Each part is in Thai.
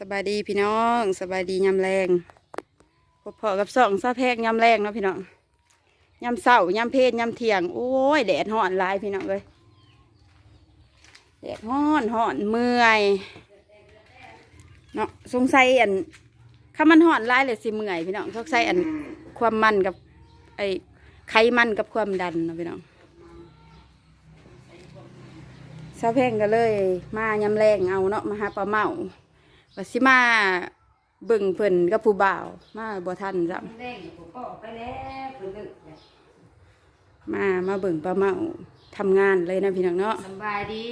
สบายดีพี่น้องสบายดียำแรงพบพอกับสองซาแพกยำแรงเนาะพี่น้องยำเสาร์ยำเพศยำเที่ยงโอ้ยแดดห่อนลายพี่น้องเลยแดดห่อนห่อนเมื่อยเนาะสงสัยอันข้ามันห่อนลายเลยสิเมื่อยพี่น้องสงสัยอันความมันกับ ไอไขมันกับความดันเนาะพี่น้องซาแพงก็เลย มายำแรงเอาเนาะมาหาปลาเมา ว่าสิมาเบิ่งเพิ่นกับผู้บ่าว มาบ่ทันจ้ะแรงผมก็ออกไปแล้วเพิ่นเลิกแล้วมามาเบิ่งปลาเมาทำงานเลยนะพี่น้องเนาะสบายดี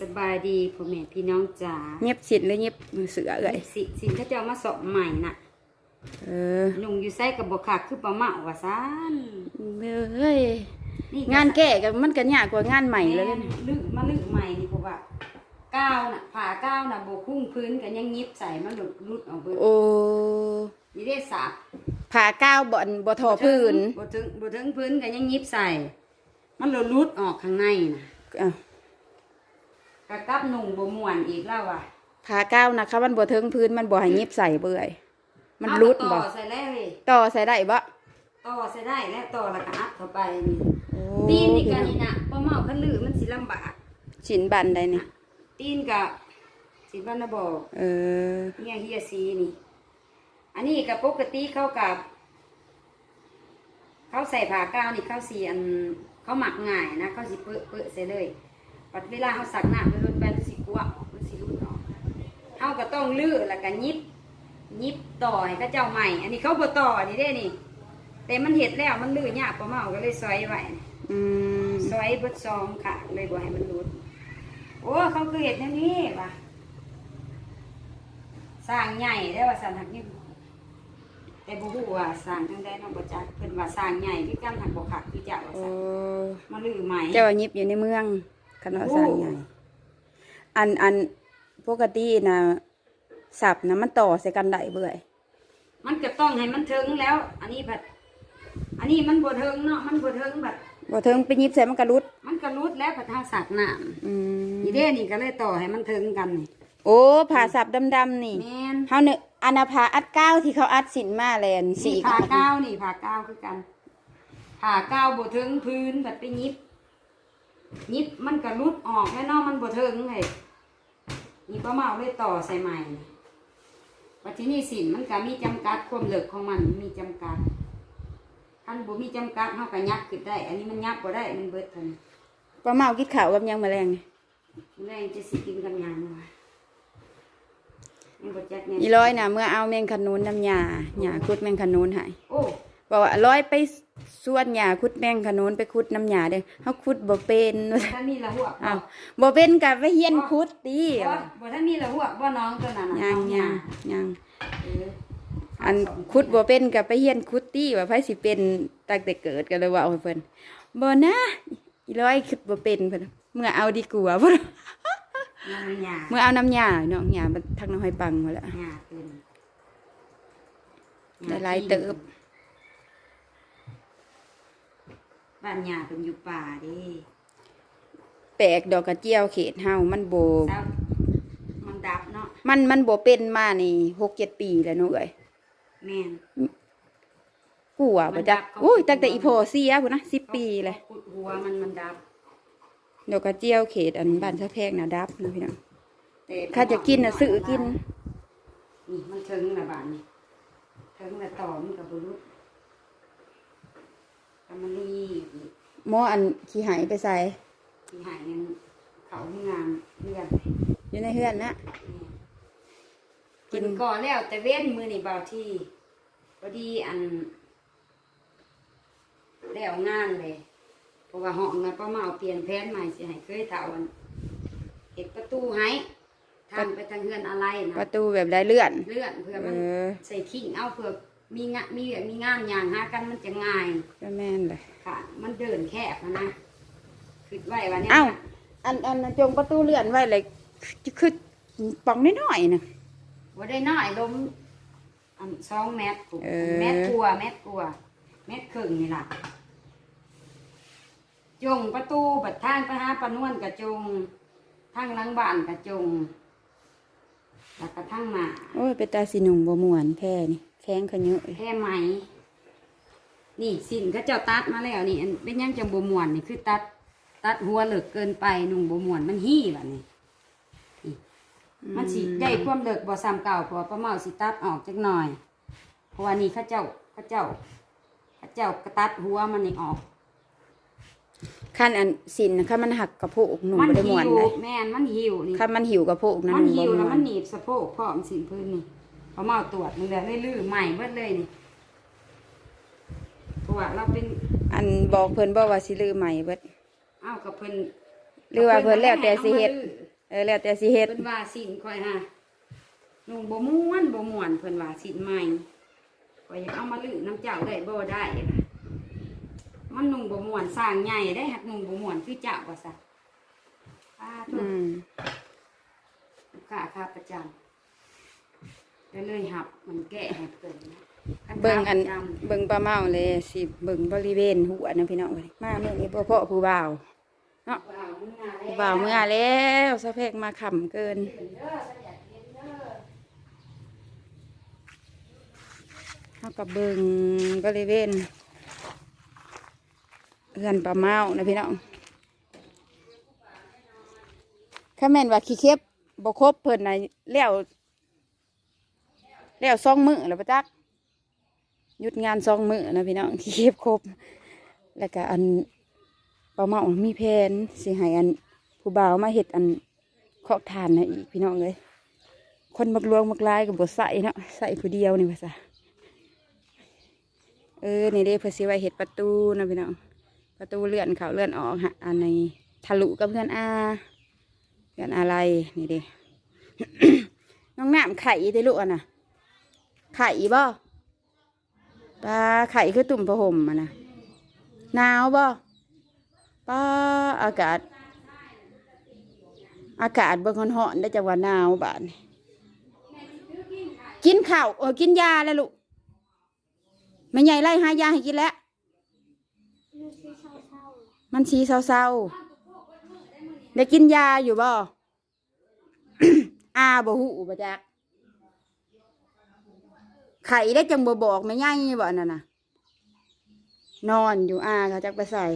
สบายดีพ่อแม่พี่น้องจ๋าเงียบสินเลยเงียบมือเสือเอ้ยสิสินเขาเจ้ามาสอบใหม่น่ะเออลุงอยู่ไสกับบ่ขาดคือปลาเมาว่าซ่านเอ้ยนี่งานแก่กันมันก็ยากกว่างานใหม่เลยแม่นลึกมาลึกใหม่นี่เพราะว่า ก้าวน่ะผ่าก้าวน่ะบ่คุ้งพื้นกันยังยิบใส่มันหลุดหลุดออกเบิดโอ้นี่ได้สาบผ่าก้าวบ่อนบ่ทอพื้นบ่ถึงบ่ถึงพื้นกันยังยิบใส่ มันหลุดหลุดออกข้างในน่ะอะกะกับนุ่งบ่ม่วนอีกแล้วว่ะผ่าก้าวนะคะมันบ่ถึงพื้นมันบ่ให้ยิบใส่เบื่อยมันรุดเอาบ่ต่อใส่แล้วเว้ยต่อใส่ได้บ่ต่อใส่ได้แล้วต่อแล้วก็อัดเข้าไปนี่โอ้ตีนนี่กันนี่นะป้าเมาขันลือมันสิลำบากชิ้นบันได้นี่ ตีนกับสิบ้านนะบอกเออ เนี่ยเฮียซีนี่ อันนี้กับปกติเข้ากับ เขาใส่ผ้ากาวนี่เขาสีอันเขาหมักง่ายนะเขาสิเปื้อะเปื้อะใส่เลยปัดเวลาเขาสักน้ำมันลดไปมันสิกวะมันสิรุดออกเขาก็ต้องลื้อแล้วก็ยิบยิบต่อให้เขาเจ้าใหม่ อันนี้เขาบ่ต่อนี่เด้นี่ แต่มันเห็ดแล้วมันลื้อยากป้าเมาก็เลยซอยไว้อืม ซอยเบิดซองค่ะ เลยบ่ให้มันหลุด โอ้เขาคือเห็ดแนวนี้ว่ะสร้างใหญ่ได้อว่าสันหักนี่แต่บ่ฮู้ว่าสร้างจังไดน้องบ่จักเพิ่นว่าสร้างใหญ่คือกันหักบ่คักคือเจ้าว่าโอ้ซั่นมาลือใหม่เจ้าว่ายิบอยู่ในเมืองคณะสร้างใหญ่ อันอันปกตินะสับนะมันต่อใส่กันได้เบื่อยมันก็ต้องให้มันถึงแล้ว อันนี้ผัดอันนี้มันบ่ถึงเนาะมันบ่ถึงแบบ บ่เทิงไปยิบใส่มันกระลุด มันก็รุดแล้วผัดเฮาสักน้ำอืมอีเด้นี่ก็เลยต่อให้มันถึงกันนี่โอ้ผ่าสับดำๆนี่แม่นเฮาเนอะอนาผาอัดก้าวที่เขาอัดสินมาแลนนี่สี่ผ่าก้าวนี่ผ่าก้าวคือกันผ่าก้าวบ่ถึงพื้นแบบไปยิบยิบมันก็รุดออกแน่นอนมันบ่ถึงเลยนี่ป้าเมาเลยต่อใส่ใหม่ปัจจุบันสินมันก็มีจำกัดความเหลือของมันมีจำกัด คันบ่มีจำกัดเฮาก็ยักขึ้นได้ อันนี้มันยักบ่ได้ มันเบิดเทันปลาเมากิดข้าวกับหยังแมลงนี่แรงจะสิกินกับหยังวะยังบ่จักแน่อีร้อยน่ะเมื่อเอาแมงขนุนน้ำยาหยาคุดแมงขนุนให้โอ้บอกว่าร้อยไปส่วนหยาคุดแมงขนุนไปคุดน้ำยาเด้อเฮาคุดบ่เป็นถ้ามีละหัวบ่อ้าวบ่เป็นก็ไปเฮียนคุดติบ่บ่ถ้ามีละหัวบ่น้องตัวนั้นน่ะยังน้อยังยัง เออ อันคุดบ่เป็นกับไปเฮียนคุดตี้ว่าไผสิเป็นตั้งแต่เกิดก็เลยว่าเอาให้เพิ่นบ่นะอีร้อยคุดบ่เป็นเพิ่นเมื่อเอาดีกว่าบ่ยังหยาเมื่อเอาน้ำยาเนาะยามันทักน้ำห้อยปังมาแล้วหยาเป็นได้หลายเติบบ้านหยาเป็นอยู่ป่าเดิแปลกดอกกระเจียวเขตเฮามันบ่เจ้ามันดับเนาะมันมันบ่เป็นมานี่6-7ปีแล้วเนาะเอ้ย แม่นกูว่าบ่จักมันดับเขาอุ้ยตั้งแต่อีพ่อเสียพุ่นนะ10ปีเลยขุดหัวมันมันดับดอกกระเจียวเขตอันบ้านสะแพงน่ะดับนะพี่น้องแต่ข้าจะกินน่ะซื้อกิน นี่มันถึงละบาทนี่ถึงละต่อมันกับบุรุษกำมะลีหมออันขี้หายไปใส่ที่หายเงินเขาที่งานเพื่อนอยู่ในเฮือนนะ กิกินนก่อนแล้วแต่เว้นมือนี่เบาที่พอดีอัน แล้วงานเลย เพราะว่าห้องนะป้าเมาเปลี่ยนแผนใหม่สิให้เคยเท่าอันเห็ดประตูให้ทางไปทางเฮือนอะไรนะประตูแบบได้เลื่อน เลื่อนเพื่อเอมันอใส่ขิงเอาเพื่อมีงะมีแบบมีงานอย่างหากันมันจะง่ายก็แม่นเลยค่ะ มันเดินแคบนะนะคิดไว้ว่าเนี่ยเอ้าอันอันอันจงประตูเลื่อนไว้เลยคือป่องน้อยๆนะ ว่าได้น้อยลมอันสองเมตรกูเออเมตรกลัวาเมตรกลัวาเมตรครึ่งนี่ล่ะจงประตูบัดทางไปหาปานวนกับจงทางหลังบ้านกับจงแล้วก็ทางหน้าเป็นตาสีหนุ่มบ่ม่วนแพ้นี่แข้งขะเยอะแค่ไหม นี่สินก็เจ้าตัดมาแล้วนี่อันเป็นหยังจังบ่ม่วนนี่คือตัด ตัดหัวเหลิกเกินไปนุ่งบ่ม่วนมันฮี้แบบนี้นี่ มันสิได้ความเหลิกบ่ซ้ำเก่าเพราะว่าป้าเมาสิตัดออกจักหน่อย เพราะว่านี่เข้าเจ้าเข้าเจ้าเข้าเจ้ากระตัดหัวมันนี่ออก ขั้นอันสินคันมันหักกระโพกหนุ่มมับ่ได้ม่หิวนวเลยแม่นมันหิวนี่คันมันหิวกระโพกนั่นมันหนุ่มหิบ่วแล้วม่วมันนหนีบสะโพกพร้อมสินพื้นนี่ป้าเมาตรวจมึงแล้วเลยลื้อใหม่เบิดเลยนี่เพราะว่าเราเป็นอันบอกเพิ่นบ่ว่าสิลือใหม่เบิด เอ้ากับเพิ่นหรือว่าเพิ่นแล้วแต่สิเฮ็ด เออแล้วแต่สิเฮ็ดเพิ่นว่าสินคอยฮะนุ่งบ่ม่วนบ่ม่วนเพิ่นว่าสินใหม่คอยอยากเอามาลื้อน้ำเจ้าได้บ่ได้ล่ะมันนุ่งบ่ม่วนสร้างใหญ่ได้หักนุ่งบ่ม่วนคือเจ้าว่าซะป้าทุอืกมลูกค้าค่าประจำก็เลยหับมันแก้ให้เพิ่นนะคัเบิ่งอันค่าประจำเบิ่งปลาเมาเลยสิเบิ่งบริเวณหัวนะพี่น้องเอ้ยมาเมื่อนี้บ่พอผู้บ่าวเนาะบ่าวมึงมาแล้ ผู้บ่าวเมื่อแล้วสะเพกมาขำเกินเด้อฉันอยากับเบิงบริเวณเอื้อนปลาเมานะพี่น้องถ้าแม่นว่าขี้เข็บบ่คบเพิ่นน่ะแล้วแล้วสองมือแล้วปะจักหยุดงานสองมือนะพี่น้องขี้เข็บครบแล้วก็อัน ปลาเมามีแผนสิให้อันผู้บ่าวมาเฮ็ดอันเคาะทานนะอีกพี่น้องเลยคนมักลวงมักลายกับบใส่เนาะใส่ผู้เดียวนี่ว่าซะเออนี่เด้เพื่อสิไว้เฮ็ดประตูนะพี่น้องประตูเลื่อนเขาเลื่อนออกฮะอันในทะลุกับเพื่อนอาเพื่อนอะไรนี่เด้น้องน้ำไข่ได้ลูกอะนะไข่บ่ปลาไข่คือตุ่มผ้าห่มอะนะหนาวบ่ ป้าอากาศ อากาศเบิ่งฮ้อนได้จังว่าหนาวบาดนี้กินข้าวเออกินยาแล้วลูกแม่ใหญ่ไล่หายาให้กินแล้วมันชีเศร้าๆได้กินยาอยู่บ่อาบ่หูบ่จักไข่ได้จังบ่บอกแม่ใหญ่บ่นั่นน่ะ นอนอยู่อาเขาจักไปใส่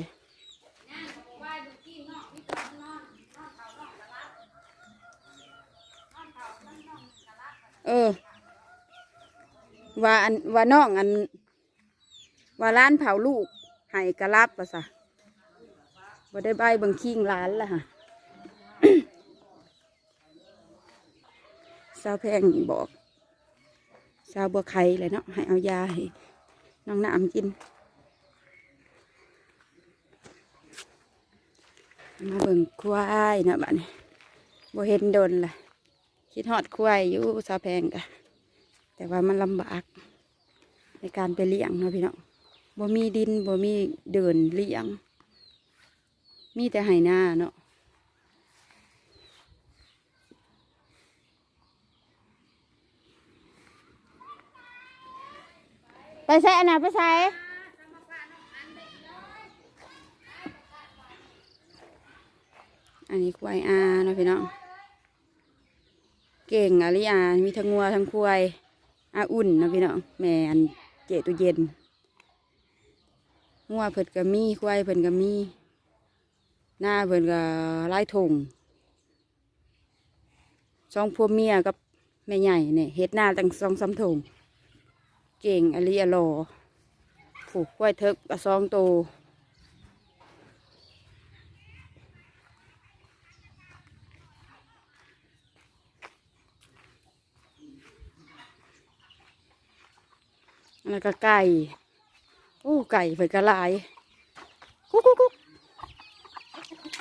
เออ ว่าอันว่าน้องอัน ว่าร้านเผาลูกให้กระลับว่าซะบ่ได้ใบบิ่งคิงร้านละฮะสาวแพงบอกสาวบัวไข่เลยเนาะให้เอายาให้น้องน้ำกิน มาเบิ่งควายนะบ้านนี้บ่เห็นโดนล่ะ คิดฮอดควายอยู่สาแพงกะแต่ว่ามันลำบากในการไปเลี้ยงเนาะพี่น้องบ่มีดินบ่มีเดินเลี้ยง มีแต่ไหน้าเนาะไปใส่อันะไปใส่อันนี้ควายอาเนาะพี่น้อง เก่งอะลิอามีทั้งงัวทั้งควายอาอุ่นนะพี่น้องแม่อันเจตุเย็นงัวเพิ่นก็มีควายเพิ่นก็มีหน้าเพิ่นก็ไล่ทงสองพวเมียกับแม่ใหญ่เนี่ยเฮ็ดหน้าตั้งสองสามทงเก่งอลีอลอผูกควายเทิกกับสองโต แล้วก็ไก่โอ้ไก่เพิ่นก็หลายกุ๊กกุ๊กกุ๊ก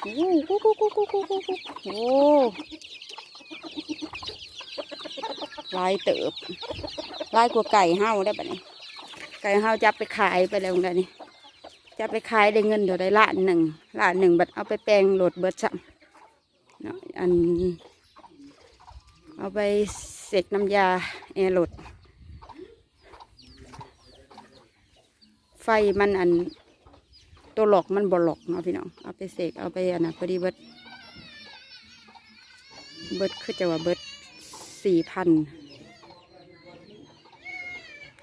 โอ้กุ๊กกุ๊กกุ๊กกุ๊กกุ๊กกุ๊กโอ้ลายเติบลายกว่าไก่เห่าได้ปะนี่ไก่เห่าจับไปขายไปแล้วได้นี่จับไปขายได้เงินเดี๋ยวได้ล้านหนึ่งล้านหนึ่งบัดเอาไปแปลงโหลดเบิดซ้ำเนาะอันเอาไปเสกน้ำยาแอร์โหลด ไฟมันอันตัวหลอกมันบ่หลอกเนาะพี่น้องเอาไปเสกเอาไปอันนะพอดีเบิดเบิดคือจะว่าเบิดสี่พัน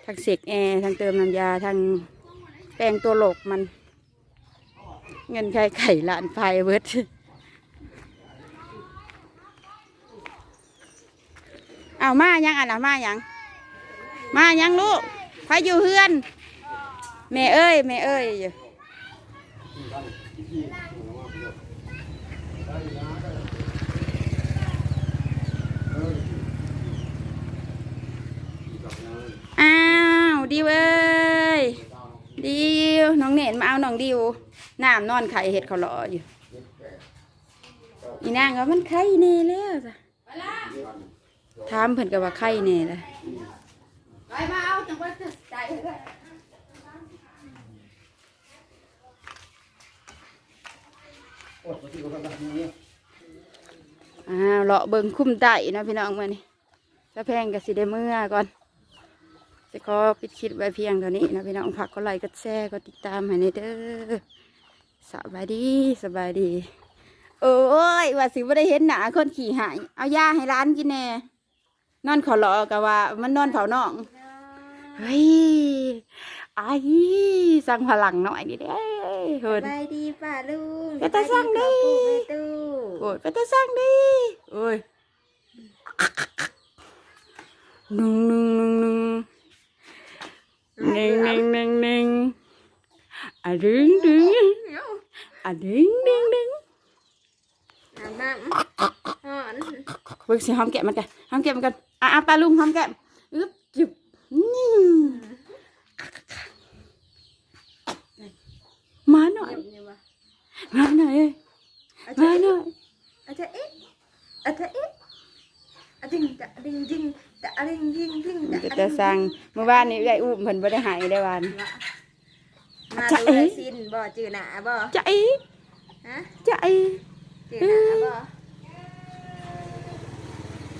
ทั้งเสกแอร์ทั้งเติมน้ำยาทั้งแปรงตัวโลอกมัน เงินไข่ไข่ล้านไฟเวิร์ดเอามายังอะนะมายัง มายังลูกพาอยู่เฮือน แม่เอ้ยแม่เอ้ยอยู่อ้าวดิวเอ้ยดิวน้องเน่นมาเอาน้องดิวน้ำนอนไข่เห็ดเขาหล่ออยู่อีนางก็มันไข่เน่แล้วจ้ะถามเพิ่นก็ว่าไข่เน่เลยไปมาเอาจังหวัดใจเลย อ้าวเลาะเบิ่งคุ้มไต่นะพี่น้องมื่อนี้จะแพงกับสิได้เมื่อก่อนจะขอปิดคลิปไว้เพียงเท่านี้นะพี่น้องฝากกดไลค์กดแชร์กดติดตามให้ในเด้อสบายดีสบายดี โอ้ยว่าสิบ่ได้เห็นหนาคนขี่หาย เอายาให้ร้านกินแน่นอนขอรอกับว่า มันนอนเผาน่องเฮ้ย ไอ้สั่งพลังหน่อยดิเด้เนไปดีป่าลุงไปตาสั่งดิโอ้ยไปตาสั่งดิโอ้ยหนึ่งหนึ่งหนึ่งหนึ่งหนึ่งหนึ่งหนึ่งอะดึงดึงอะดึงดึงดึงเบิกสิหอมแก้มันกันหอมแก้มันกันอะอ่าลุงหอมแก้ม น่อยเยี่ยมวะมาหน่อยเอ้ยอามาจารย์หน่อยอาจารย์เอ๊ะอาจารย์เอ๊ะอะดึงตะดึงดึงตะดึงดึงดึงจะจะสั่งเมื่อวานนี้ได้อุ้มเพิ่นบ่ได้หายได้วานมาจะดูเอ๊ะไอซินบ่จือหนาบ่ใจฮะใจจ